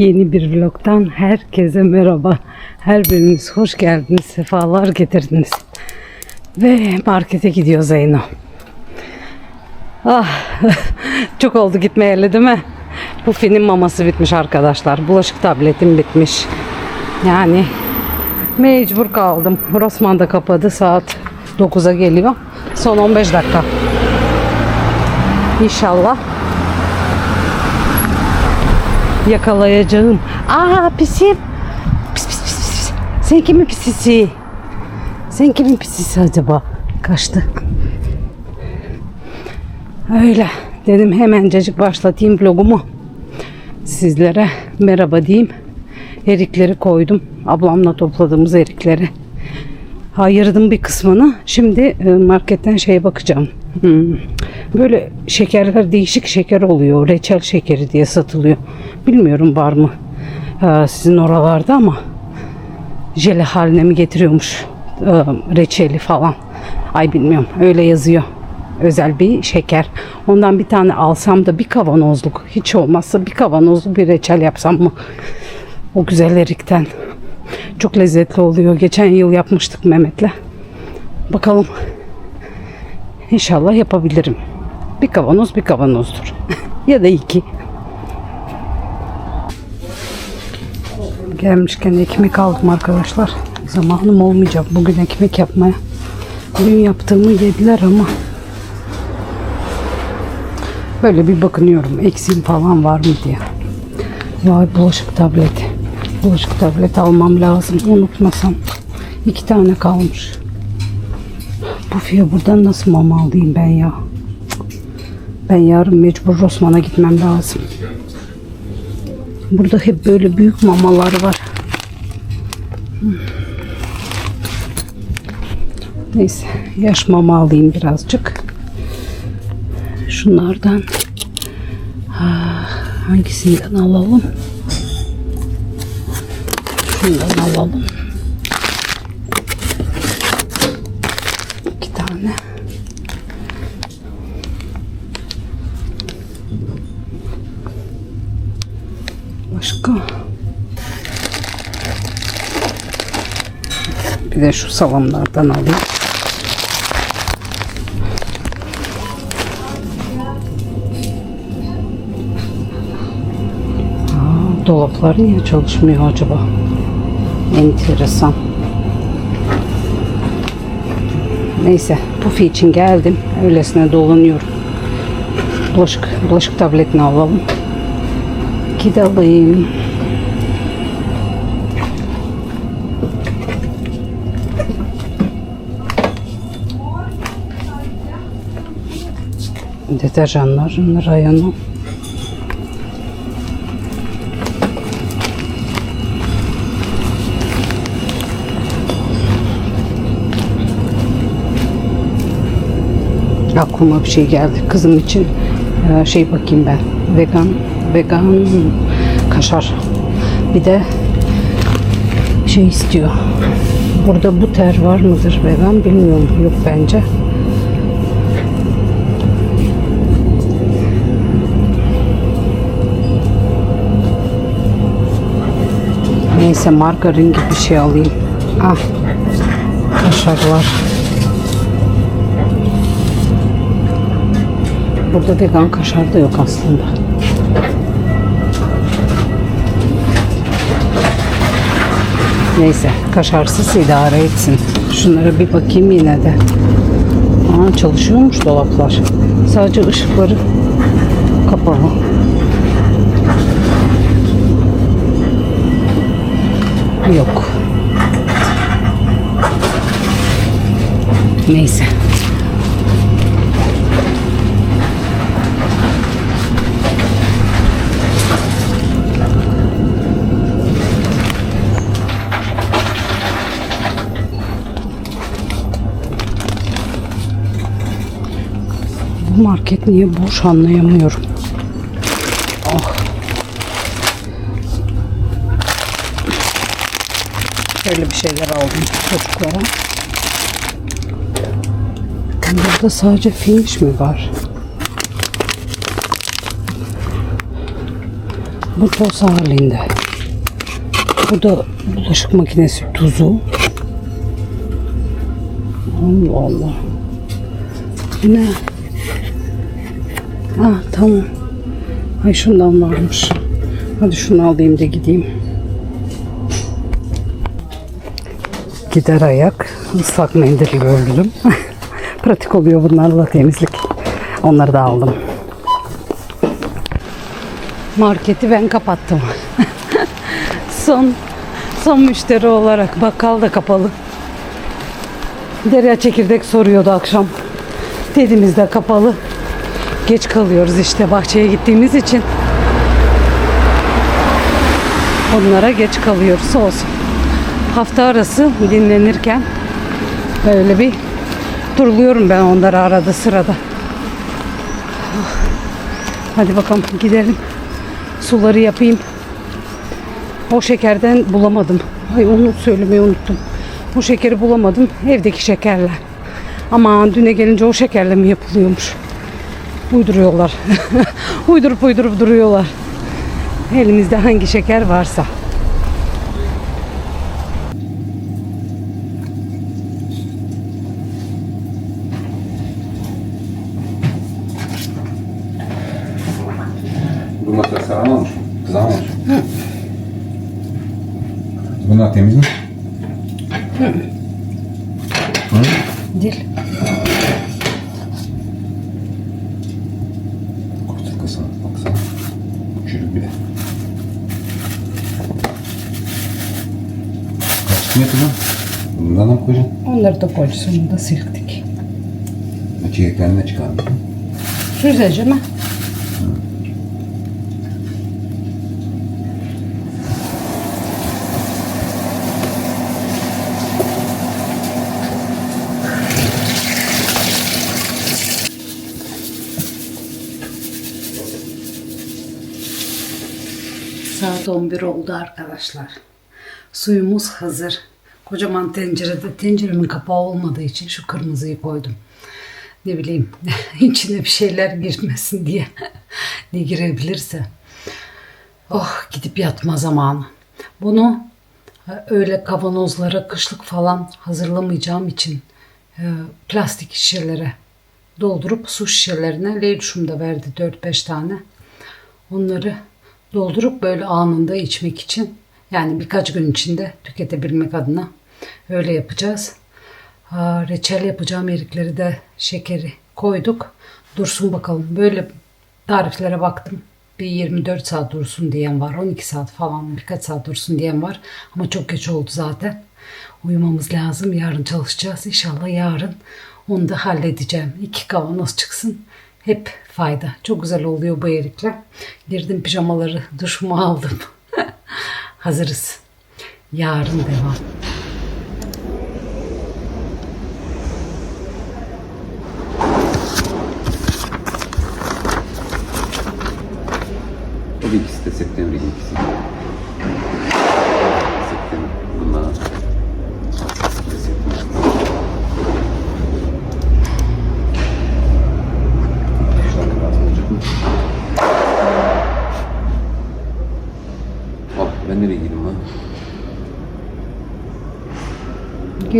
Yeni bir vlogtan herkese merhaba. Her biriniz hoş geldiniz, sefalar getirdiniz. Ve markete gidiyor Zeyno. Ah, çok oldu gitmeyeli değil mi? Pufi'nin maması bitmiş arkadaşlar. Bulaşık tabletim bitmiş. Yani mecbur kaldım. Rosman da kapadı. Saat 9'a geliyor. Son 15 dakika. İnşallah yakalayacağım. Aa pisim. Pis pis pis pis. Sen kimin pisisi? Sen kimin pisisi acaba? Kaçtı. Öyle. Dedim hemencecik başlatayım vlogumu. Sizlere merhaba diyeyim. Erikleri koydum. Ablamla topladığımız erikleri. Ayırdım bir kısmını. Şimdi e, marketten şeye bakacağım. Hmm. Böyle şekerler değişik şeker oluyor. Reçel şekeri diye satılıyor. Bilmiyorum var mı e, sizin oralarda ama jele haline mi getiriyormuş e, reçeli falan. Ay bilmiyorum. Öyle yazıyor. Özel bir şeker. Ondan bir tane alsam da bir kavanozluk. Hiç olmazsa bir kavanozluk bir reçel yapsam mı? O güzel erikten. Çok lezzetli oluyor. Geçen yıl yapmıştık Mehmet'le. Bakalım. İnşallah yapabilirim. Bir kavanoz bir kavanozdur. ya da iki. Gelmişken ekmek aldım arkadaşlar. Zamanım olmayacak bugün ekmek yapmaya. Dün yaptığımı yediler ama böyle bir bakınıyorum eksiğim falan var mı diye. Vay bulaşık tableti. Bulaşık tableti almam lazım. Unutmasam. İki tane kalmış. Bu fiye buradan nasıl mama alayım ben ya? Ben yarın mecbur Rosman'a gitmem lazım. Burada hep böyle büyük mamalar var. Neyse yaş mama alayım birazcık. Şunlardan hangisinden alalım? Şundan alalım. İki tane. Başka? Bir de şu salamlardan alayım. Aa, dolaplar niye çalışmıyor acaba? Enteresan. Neyse, pufi için geldim. Öylesine dolanıyorum. Bulaşık, bulaşık tabletini alalım. İki Deterjanların rayonu. aklıma bir şey geldi. Kızım için e, şey bakayım ben. Vegan vegan kaşar. Bir de şey istiyor. Burada bu ter var mıdır vegan bilmiyorum. Yok bence. Neyse margarin gibi bir şey alayım. Ah. Kaşar var. Burada vegan kaşar da yok aslında. Neyse kaşarsız idare etsin. Şunlara bir bakayım yine de. Aa, çalışıyormuş dolaplar. Sadece ışıkları kapalı. Yok. Neyse. Bu market niye boş anlayamıyorum. Böyle bir şeyler aldım çocuklara. Burada sadece finish mi var? Bu toz halinde. Bu da bulaşık makinesi tuzu. Allah Allah. Ne? Ah tamam. Ay şundan varmış. Hadi şunu alayım da gideyim. Gider ayak. ıslak mendille ördüm. Pratik oluyor bunlarla temizlik. Onları da aldım. Marketi ben kapattım. son son müşteri olarak bakkal da kapalı. Derya çekirdek soruyordu akşam. Dedimiz de kapalı. Geç kalıyoruz işte bahçeye gittiğimiz için. Onlara geç kalıyoruz olsun. Hafta arası dinlenirken böyle bir turluyorum ben onları arada sırada. Hadi bakalım gidelim. Suları yapayım. O şekerden bulamadım. Ay onu söylemeyi unuttum. O şekeri bulamadım. Evdeki şekerle. Ama düne gelince o şekerle mi yapılıyormuş? Uyduruyorlar. uydurup uydurup duruyorlar. Elimizde hangi şeker varsa. Bunlar da saramamış mı? Kızarmamış mı? Bunlar temiz mi? Dil. Korktukasına baksana. Çürük bir de. Kaç metre lan? Bundan mı koyacaksın? Onları da polisonunda silktik. Çiçeklerini de çıkardın. Süzece mi? Saat 11 oldu arkadaşlar. Suyumuz hazır. Kocaman tencerede tenceremin kapağı olmadığı için şu kırmızıyı koydum. Ne bileyim içine bir şeyler girmesin diye. ne girebilirse. Oh gidip yatma zamanı. Bunu e, öyle kavanozlara kışlık falan hazırlamayacağım için e, plastik şişelere doldurup su şişelerine Leylüş'üm de verdi 4-5 tane. Onları doldurup böyle anında içmek için yani birkaç gün içinde tüketebilmek adına öyle yapacağız. Reçel yapacağım erikleri de şekeri koyduk. Dursun bakalım. Böyle tariflere baktım. Bir 24 saat dursun diyen var. 12 saat falan birkaç saat dursun diyen var. Ama çok geç oldu zaten. Uyumamız lazım. Yarın çalışacağız. İnşallah yarın onu da halledeceğim. İki kavanoz çıksın. Hep fayda. Çok güzel oluyor bu erikler. Girdim pijamaları duşumu aldım. Hazırız. Yarın devam.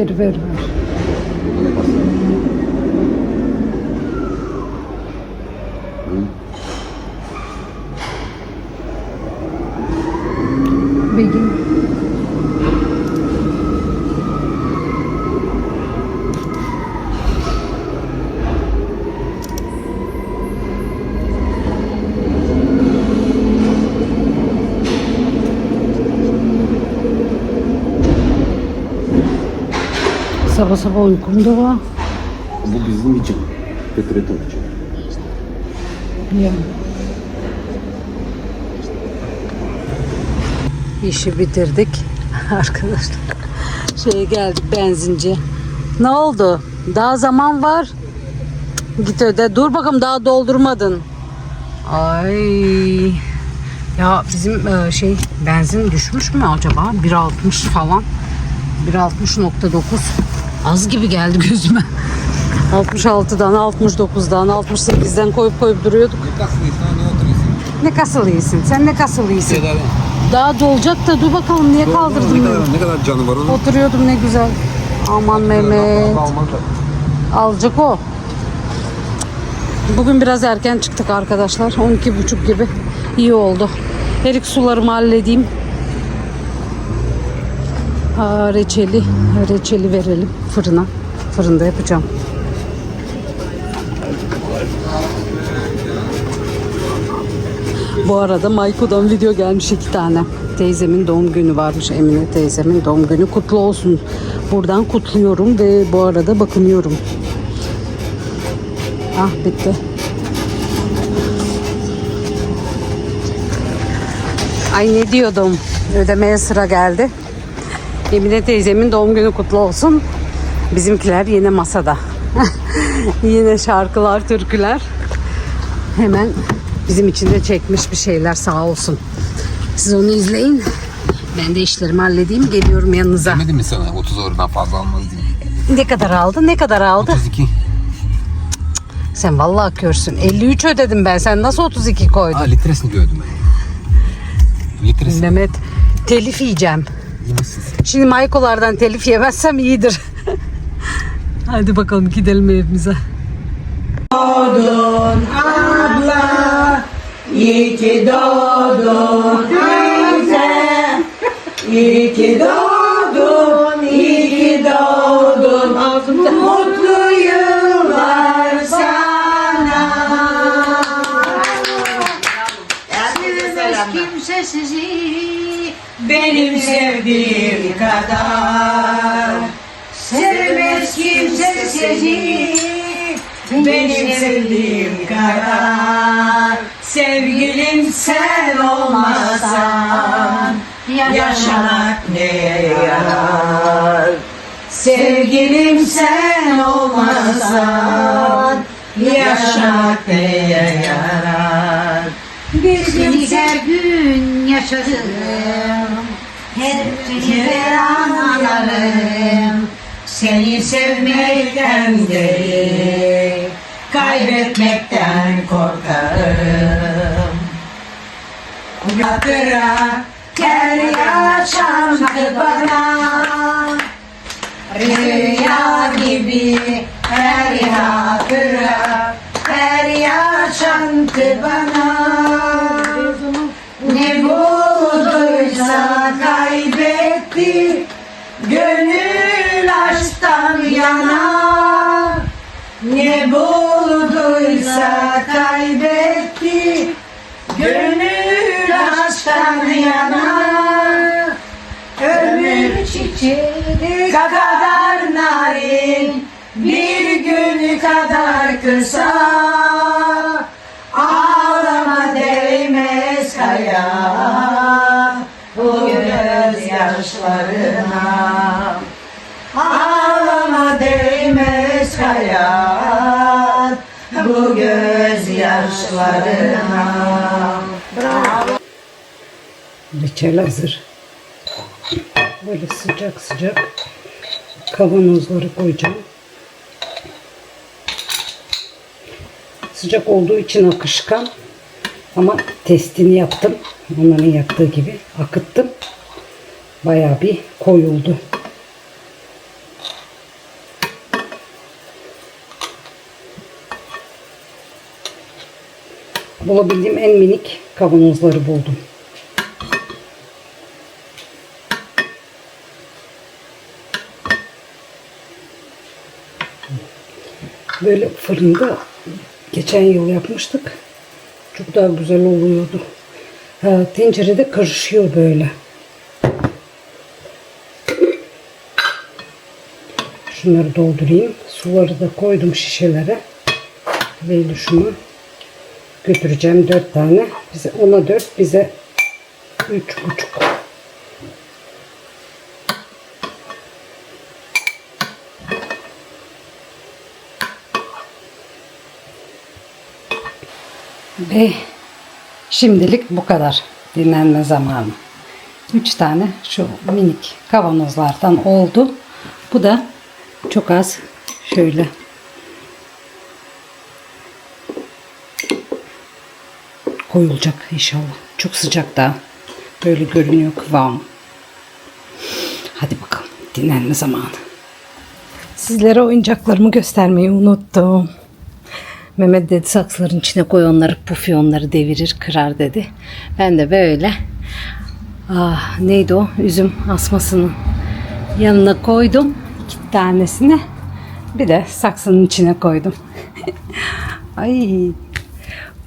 quero ver mais. Hum. Sabah sabah uykum da var. Bu bizim için. Fetret için. Ya. İşi bitirdik arkadaşlar. Şeye geldik benzinci. Ne oldu? Daha zaman var. Git öde. Dur bakalım daha doldurmadın. Ay. Ya bizim e, şey benzin düşmüş mü acaba? 1.60 falan. 1.60.9 az gibi geldi gözüme. 66'dan, 69'dan, 68'den koyup koyup duruyorduk. Ne oturuyorsun? Ne kasıl iyisin? Sen ne kasıl iyisin? Seda Daha dolacak da dur bakalım niye Ne kaldırdın beni? kadar, ne kadar canı var onun? Oturuyordum ne güzel. Aman Mehmet. Alacak o. Bugün biraz erken çıktık arkadaşlar. 12.30 gibi. İyi oldu. Erik sularımı halledeyim. Ha, reçeli, reçeli verelim fırına. Fırında yapacağım. Bu arada Mayko'dan video gelmiş iki tane. Teyzemin doğum günü varmış. Emine teyzemin doğum günü. Kutlu olsun. Buradan kutluyorum ve bu arada bakınıyorum. Ah bitti. Ay ne diyordum? Ödemeye sıra geldi. Emine teyzemin doğum günü kutlu olsun. Bizimkiler yine masada. yine şarkılar, türküler. Hemen bizim için de çekmiş bir şeyler sağ olsun. Siz onu izleyin. Ben de işlerimi halledeyim. Geliyorum yanınıza. Demedim mi sana 30 eurodan fazla almaz diye. Ne kadar aldı? Ne kadar aldı? 32. Sen vallahi körsün. 53 ödedim ben. Sen nasıl 32 koydun? Aa litresini gördüm ben. Litresi. Mehmet telif yiyeceğim. Şimdi Maykolardan telif yemezsem iyidir. Hadi bakalım gidelim evimize. İyi ki doğdun teyze. İyi ki doğdun, iyi ki doğdun. Mutlu yıllar sana. Sevmez kimse sizi benim sevdiğim kadar. Sevmez kimse sizi benim sevdiğim kadar. Sevgilim sen olmasan yaşamak neye yarar? Sevgilim sen olmasan yaşamak neye yarar? Bir gün gün yaşadım Her her an anlarım Seni sevmekten değil Kaybetmekten korkarım. Hatıra her yaşandı bana. Rüya gibi kısa Ağlama değmez kaya Bu gözyaşlarına Ağlama değmez kaya Bu gözyaşlarına Reçel hazır. Böyle sıcak sıcak kavanozları koyacağım. Sıcak olduğu için akışkan ama testini yaptım. Onların yaptığı gibi akıttım. Bayağı bir koyuldu. Bulabildiğim en minik kavanozları buldum. Böyle fırında geçen yıl yapmıştık. Çok daha güzel oluyordu. Ha, tencerede karışıyor böyle. Şunları doldurayım. Suları da koydum şişelere. Leylüşümü götüreceğim dört tane. Bize ona dört, bize üç buçuk. Ve şimdilik bu kadar dinlenme zamanı. Üç tane şu minik kavanozlardan oldu. Bu da çok az şöyle koyulacak inşallah. Çok sıcak daha. Böyle görünüyor kıvam. Hadi bakalım dinlenme zamanı. Sizlere oyuncaklarımı göstermeyi unuttum. Mehmet dedi saksıların içine koy onları pufi onları devirir kırar dedi. Ben de böyle ah, neydi o üzüm asmasının yanına koydum iki tanesini bir de saksının içine koydum. Ay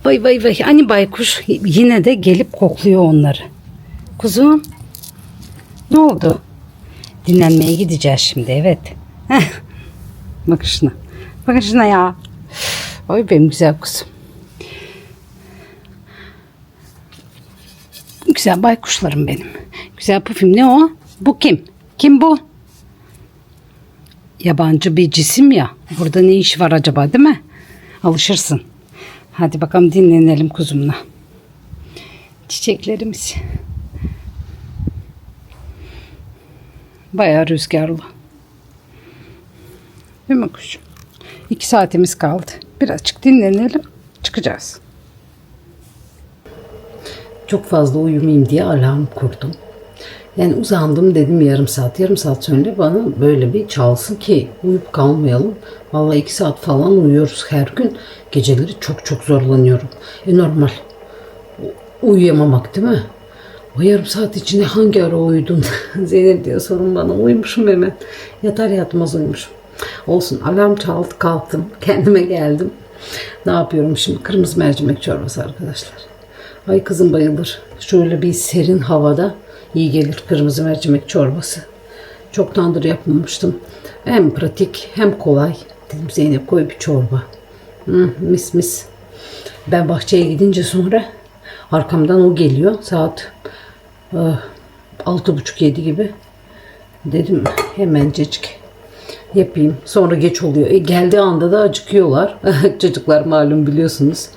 vay vay vay hani baykuş yine de gelip kokluyor onları. Kuzum ne oldu? Dinlenmeye gideceğiz şimdi evet. Bakın şuna. Bakın şuna ya. Oy benim güzel kuzum. Güzel baykuşlarım benim. Güzel pufim ne o? Bu kim? Kim bu? Yabancı bir cisim ya. Burada ne iş var acaba değil mi? Alışırsın. Hadi bakalım dinlenelim kuzumla. Çiçeklerimiz. Bayağı rüzgarlı. Değil mi kuşum? İki saatimiz kaldı. Birazcık dinlenelim. Çıkacağız. Çok fazla uyumayayım diye alarm kurdum. Yani uzandım dedim yarım saat. Yarım saat sonra bana böyle bir çalsın ki uyup kalmayalım. Vallahi iki saat falan uyuyoruz her gün. Geceleri çok çok zorlanıyorum. E normal. Uyuyamamak değil mi? O yarım saat içinde hangi ara uyudun? Zeynep diyor sorun bana. Uyumuşum hemen. Yatar yatmaz uyumuşum. Olsun alarm çaldı kalktım. Kendime geldim. Ne yapıyorum şimdi? Kırmızı mercimek çorbası arkadaşlar. Ay kızım bayılır. Şöyle bir serin havada iyi gelir kırmızı mercimek çorbası. Çoktandır yapmamıştım. Hem pratik hem kolay. Dedim Zeynep koy bir çorba. Hı, mis mis. Ben bahçeye gidince sonra arkamdan o geliyor. Saat e, altı buçuk yedi gibi. Dedim hemencecik yapayım. Sonra geç oluyor. E, geldiği anda da acıkıyorlar. Çocuklar malum biliyorsunuz.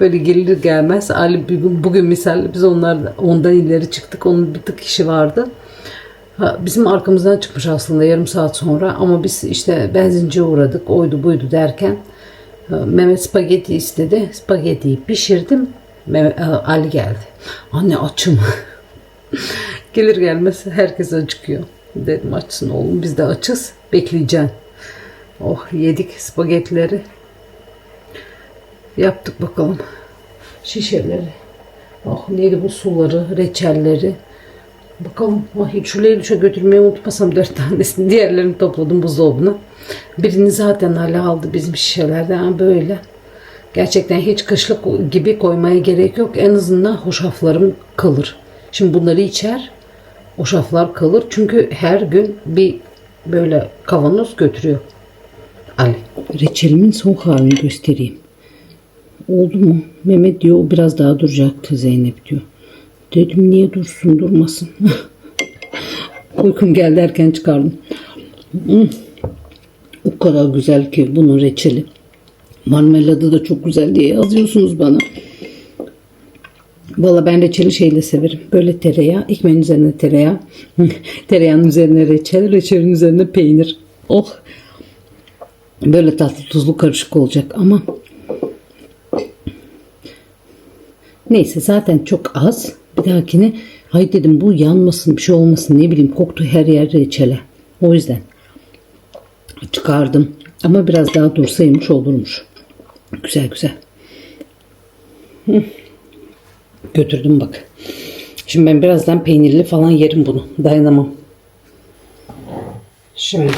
Böyle gelir gelmez. Ali bugün, misal biz onlar ondan ileri çıktık. Onun bir tık işi vardı. Ha, bizim arkamızdan çıkmış aslında yarım saat sonra ama biz işte benzinciye uğradık oydu buydu derken ha, Mehmet spagetti istedi. Spagettiyi pişirdim. Ha, Ali geldi. Anne açım. Gelir gelmez herkes acıkıyor. Dedim açsın oğlum biz de açız. Bekleyeceksin. Oh yedik spagettileri. Yaptık bakalım. Şişeleri. Oh neydi bu suları, reçelleri. Bakalım oh, hiç şu Leylüş'e götürmeyi unutmasam dört tanesini. Diğerlerini topladım buzdolabına. Birini zaten hala aldı bizim şişelerden. Ha, böyle. Gerçekten hiç kışlık gibi koymaya gerek yok. En azından hoşaflarım kalır. Şimdi bunları içer. Hoşaflar kalır. Çünkü her gün bir böyle kavanoz götürüyor. Ali. Reçelimin son halini göstereyim. Oldu mu? Mehmet diyor o biraz daha duracaktı Zeynep diyor. Dedim niye dursun durmasın. Uykum geldi erken çıkardım. O kadar güzel ki bunun reçeli. Marmeladı da çok güzel diye yazıyorsunuz bana. Valla ben reçeli şeyle severim. Böyle tereyağı, ekmeğin üzerine tereyağı, tereyağının üzerine reçel, reçelin üzerine peynir. Oh! Böyle tatlı tuzlu karışık olacak ama Neyse zaten çok az. Bir dahakine hay dedim bu yanmasın bir şey olmasın ne bileyim koktu her yer reçele. O yüzden çıkardım. Ama biraz daha dursaymış olurmuş. Güzel güzel. Hı. Götürdüm bak. Şimdi ben birazdan peynirli falan yerim bunu. Dayanamam. Şimdi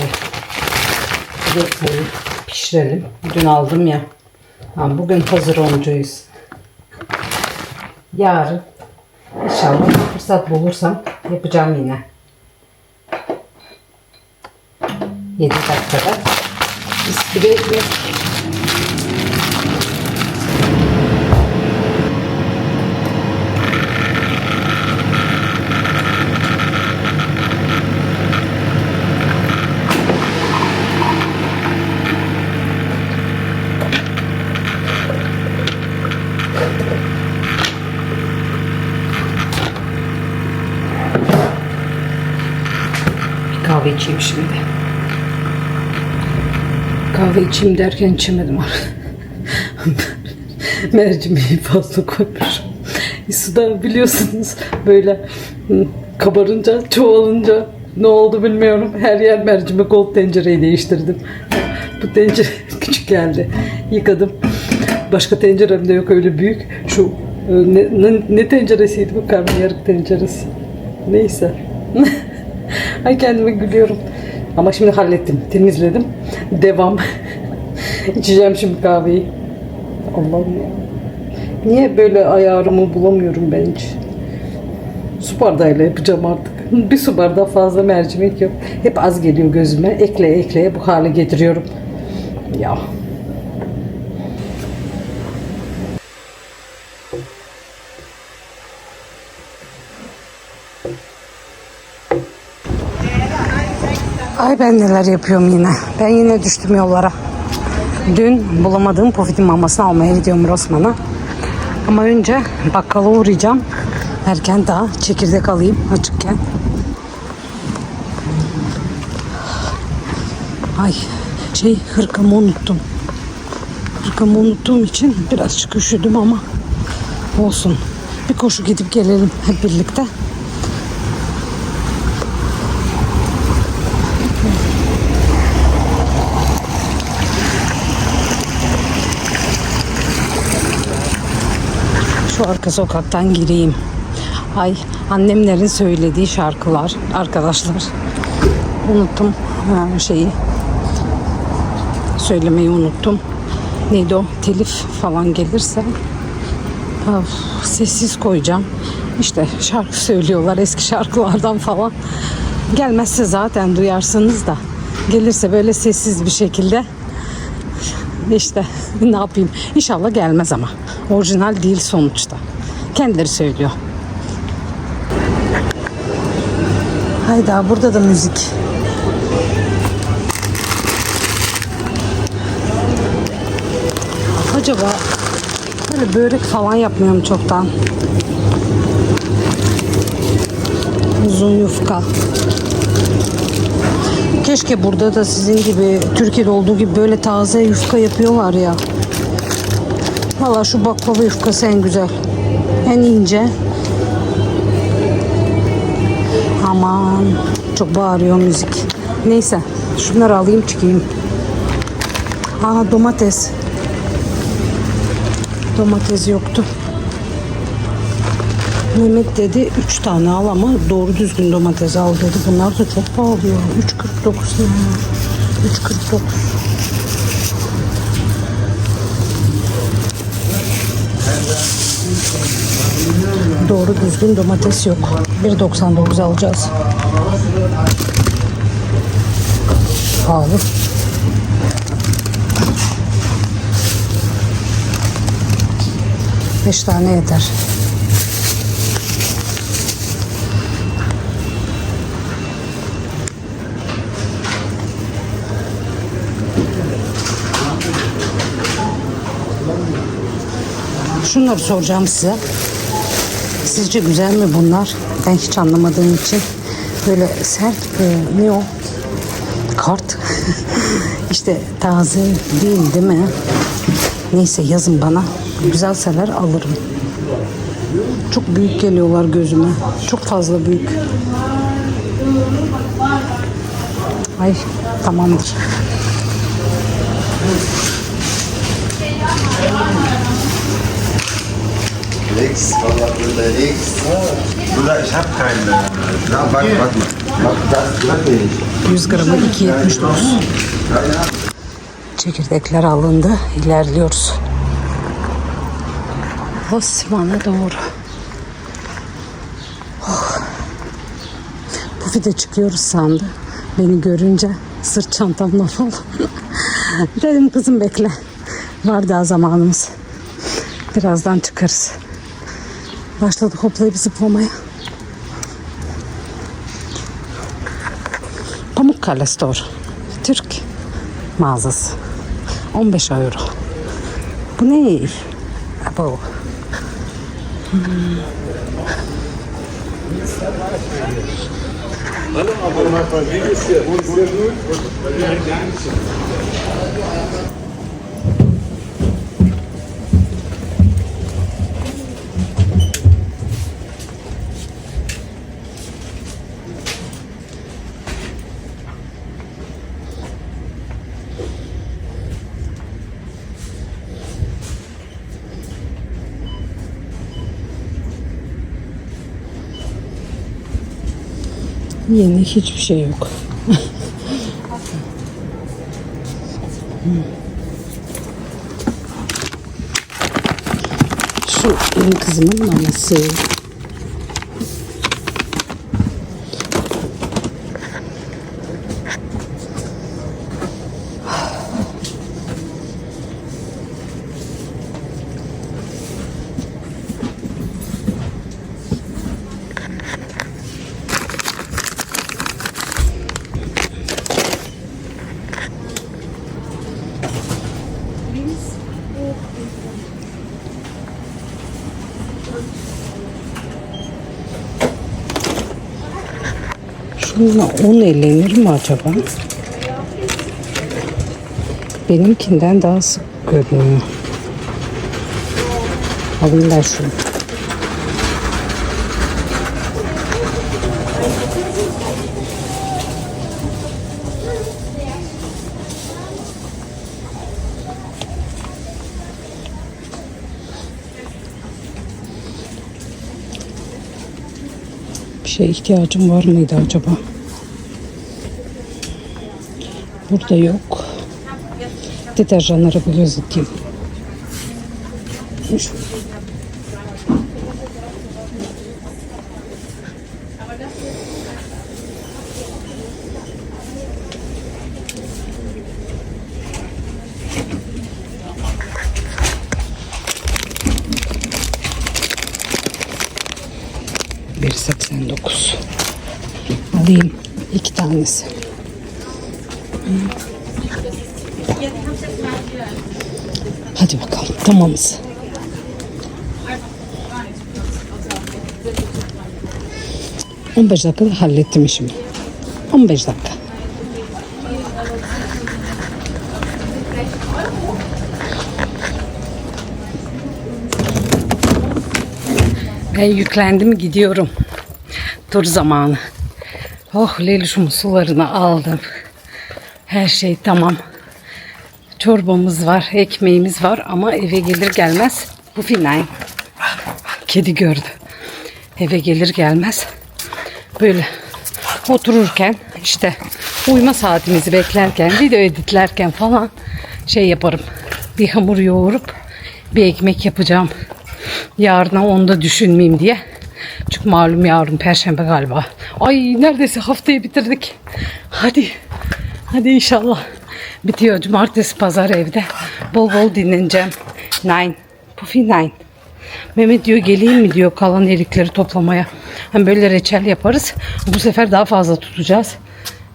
zeytini pişirelim. Dün aldım ya. Ha, bugün hazır oncuyuz. Yarın inşallah fırsat bulursam yapacağım yine. 7 dakikada gibi ekmek. İçeyim şimdi. Kahve içeyim derken içemedim. Mercimeği fazla koymuşum. Suda biliyorsunuz böyle kabarınca, çoğalınca ne oldu bilmiyorum. Her yer mercimek oldu tencereyi değiştirdim. Bu tencere küçük geldi. Yıkadım. Başka tencerem de yok öyle büyük. Şu e, ne, ne, ne tenceresiydi bu karnıyarık tenceresi. Neyse. Ay kendime gülüyorum. Ama şimdi hallettim. Temizledim. Devam. İçeceğim şimdi kahveyi. Allah'ım ya. Niye böyle ayarımı bulamıyorum ben hiç? Su bardağıyla yapacağım artık. Bir su bardağı fazla mercimek yok. Hep az geliyor gözüme. Ekleye ekleye bu hale getiriyorum. Ya. Ay ben neler yapıyorum yine. Ben yine düştüm yollara. Dün bulamadığım pofidin mamasını almaya gidiyorum Rosman'a. Ama önce bakkala uğrayacağım. Erken daha çekirdek alayım açıkken. Ay şey hırkamı unuttum. Hırkamı unuttuğum için birazcık üşüdüm ama olsun. Bir koşu gidip gelelim hep birlikte. Şu arka sokaktan gireyim. Ay annemlerin söylediği şarkılar arkadaşlar. Unuttum şeyi. Söylemeyi unuttum. Neydi o? Telif falan gelirse of, sessiz koyacağım. İşte şarkı söylüyorlar eski şarkılardan falan. Gelmezse zaten duyarsınız da. Gelirse böyle sessiz bir şekilde işte ne yapayım? İnşallah gelmez ama. Orijinal değil sonuçta. Kendileri söylüyor. Hayda burada da müzik. Acaba böyle börek falan yapmıyorum çoktan. Uzun yufka. Keşke burada da sizin gibi Türkiye'de olduğu gibi böyle taze yufka yapıyorlar ya. Valla şu baklava yufkası en güzel. En ince. Aman çok bağırıyor müzik. Neyse şunları alayım çıkayım. Aa domates. Domates yoktu. Mehmet dedi 3 tane al ama doğru düzgün domates al dedi. Bunlar da çok pahalı ya. 3.49 ne ya? 3.49. Doğru düzgün domates yok. 1.99 alacağız. Pahalı. Beş tane yeter. Şunları soracağım size. Sizce güzel mi bunlar? Ben hiç anlamadığım için. Böyle sert e, ne o? Kart. işte taze değil değil mi? Neyse yazın bana. Güzelseler alırım. Çok büyük geliyorlar gözüme. Çok fazla büyük. Ay tamamdır. İch habe keinen. äh, Na, warte, warte mal. Mach das, das will ich. 100 gramı 2.79. Çekirdekler alındı. İlerliyoruz. Osman'a doğru. Oh. Bu de çıkıyoruz sandı. Beni görünce sırt çantamla falan. Dedim kızım bekle. Var daha zamanımız. Birazdan çıkarız. Başladık hoplayıp zıplamaya. Pamukkale Store. Türk mağazası. 15 euro. Bu ne? Bu. Yeni hiçbir şey yok. Şu benim kızımın maması. Şununla un elenir mi acaba? Benimkinden daha sık görünüyor. Alayım ben şunu. Şeye ihtiyacım var mıydı acaba? Burada yok. Deterjanlara bir göz atayım. 15 dakikada hallettim işimi. 15 dakika. Ben yüklendim gidiyorum. Tur zamanı. Oh Leluş'umun sularını aldım. Her şey tamam. Çorbamız var, ekmeğimiz var ama eve gelir gelmez bu finay. Kedi gördü. Eve gelir gelmez böyle otururken işte uyuma saatimizi beklerken video editlerken falan şey yaparım. Bir hamur yoğurup bir ekmek yapacağım. Yarına onu da düşünmeyeyim diye. Çünkü malum yarın perşembe galiba. Ay neredeyse haftayı bitirdik. Hadi. Hadi inşallah. Bitiyor cumartesi pazar evde. Bol bol dinleneceğim. Nine. Puffy nine. Mehmet diyor geleyim mi diyor kalan erikleri toplamaya. Hem böyle reçel yaparız. Bu sefer daha fazla tutacağız.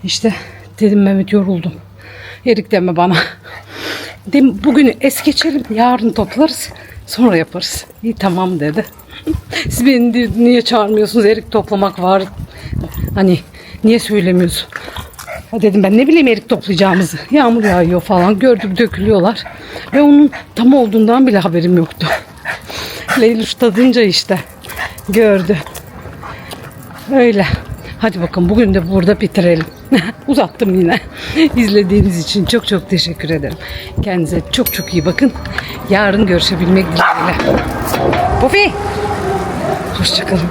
İşte dedim Mehmet yoruldum. Erik deme bana. Dedim bugün es geçelim. Yarın toplarız. Sonra yaparız. İyi tamam dedi. Siz beni niye çağırmıyorsunuz? Erik toplamak var. Hani niye söylemiyorsun? Dedim ben ne bileyim erik toplayacağımızı. Yağmur yağıyor falan. Gördük dökülüyorlar. Ve onun tam olduğundan bile haberim yoktu. Leyluş tadınca işte gördü. Öyle. Hadi bakın bugün de burada bitirelim. Uzattım yine. İzlediğiniz için çok çok teşekkür ederim. Kendinize çok çok iyi bakın. Yarın görüşebilmek dileğiyle. Pufi. Hoşçakalın.